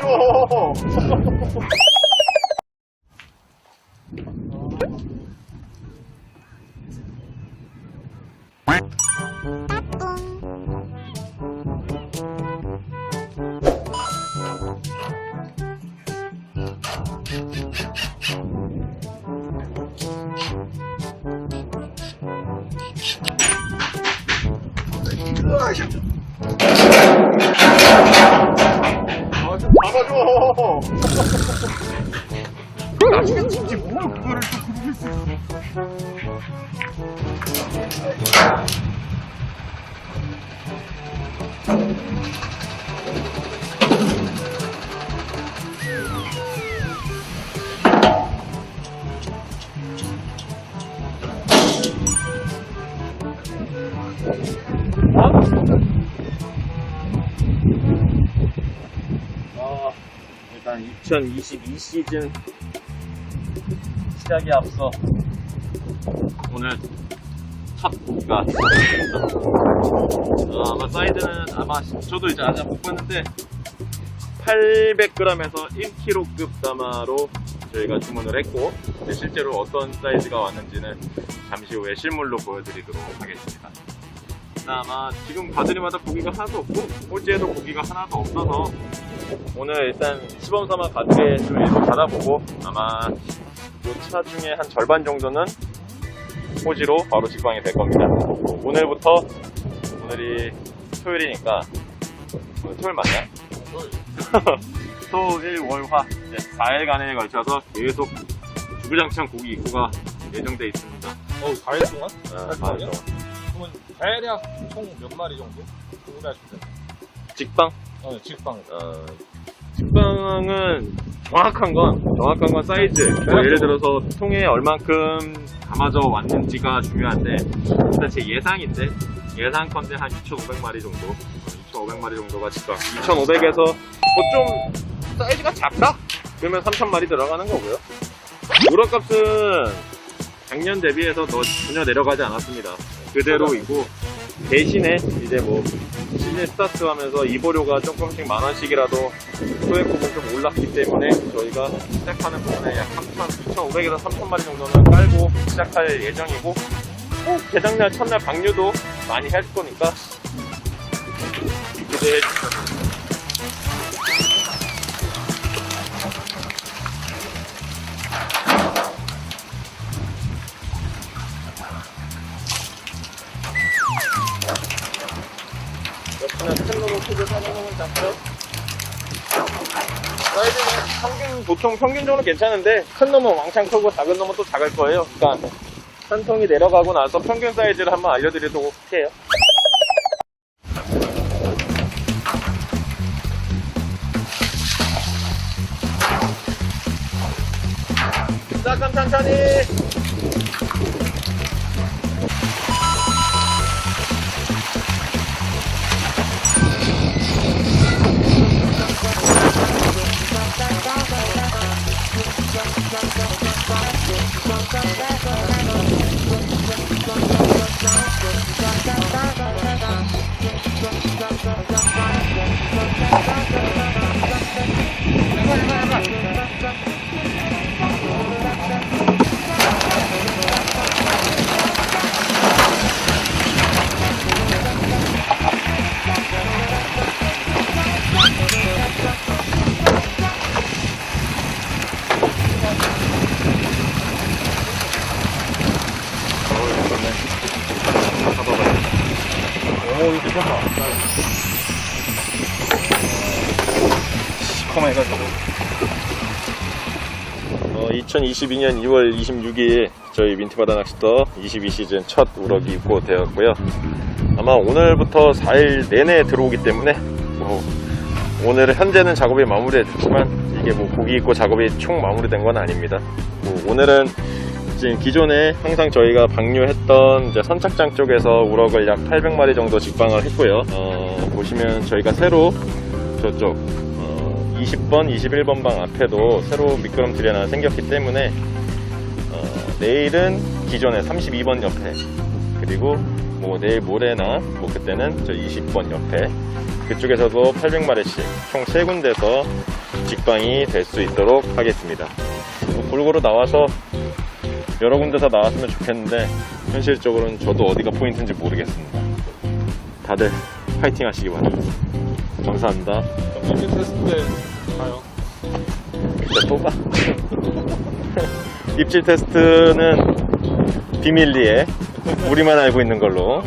잡아줘. 잡아줘. 나중에 진지 뭘 그거를 또 그러고 있어. 어, 일단 2022 시즌 시작에 앞서 오늘 있습니다. 어, 아마 사이즈는 아마 저도 이제 아직 못 봤는데 800g에서 1kg급 다마로 저희가 주문을 했고 네, 실제로 어떤 사이즈가 왔는지는 잠시 후에 실물로 보여드리도록 하겠습니다. 아마 지금 가드리마다 고기가 하나도 없고 꼴찌에도 고기가 하나도 없어서 오늘 일단 시범 삼아 가드에 좀 일부 받아보고 아마 이 차 중에 한 절반 정도는 호지로 바로 직방이 될 겁니다. 오늘부터 오늘이 토요일이니까 오늘 토요일 맞나? 토, 일, 월, 화 이제 4일간에 걸쳐서 계속 주구장창 고기 입고가 예정돼 있습니다. 어, 4일 동안? 아, 할 맞아. 거예요? 그러면 대략 총 몇 마리 정도? 때. 직방? 어, 직방. 어, 식빵은 정확한 건 정확한 건 사이즈. 뭐 예를 들어서 통에 얼만큼 담아져 왔는지가 중요한데 일단 제 예상인데 예상컨대 한 2,500마리 정도 2,500마리 정도가 직방. 2,500에서 뭐 좀 사이즈가 작다? 그러면 3,000마리 들어가는 거고요. 우럭값은 작년 대비해서 더 전혀 내려가지 않았습니다. 그대로이고 대신에 이제 뭐 시즌 스타트 하면서 이보료가 조금씩 만 원씩이라도 소액폭은 좀 올랐기 때문에 저희가 시작하는 부분에 약 3,000, 2,500에서 3,000마리 정도는 깔고 시작할 예정이고 꼭 개장날 첫날 방류도 많이 할 거니까 기대해 주시면 큰 놈은 크고 작은 놈은 작죠 사이즈는 평균, 보통 평균적으로 괜찮은데 큰 놈은 왕창 크고 작은 놈은 또 작을 거예요 그러니까 한 통이 내려가고 나서 평균 사이즈를 한번 알려드리도록 해요. 잠깐 천천히 오, 이 거 좋다. 시커매가지고. 어, 2022년 2월 26일 저희 민트바다 낚시터 22시즌 첫 우럭이 입고 되었고요. 아마 오늘부터 4일 내내 들어오기 때문에 뭐 오늘 현재는 작업이 마무리됐지만 이게 뭐 고기 입고 작업이 총 마무리된 건 아닙니다. 뭐 오늘은 지금 기존에 항상 저희가 방류했던 이제 선착장 쪽에서 우럭을 약 800마리 정도 직방을 했고요. 어, 보시면 저희가 새로 저쪽 어, 20번, 21번 방 앞에도 새로 미끄럼틀이 하나 생겼기 때문에 어, 내일은 기존의 32번 옆에 그리고 뭐 내일 모레나 뭐 그때는 저 20번 옆에 그쪽에서도 800마리씩 총 3군데서 직방이 될 수 있도록 하겠습니다. 뭐 골고루 나와서 여러 군데 다 나왔으면 좋겠는데 현실적으로는 저도 어디가 포인트인지 모르겠습니다. 다들 파이팅 하시기 바랍니다. 감사합니다. 입질 테스트 때 가요. 또 봐. 입질 테스트는 비밀리에 우리만 알고 있는 걸로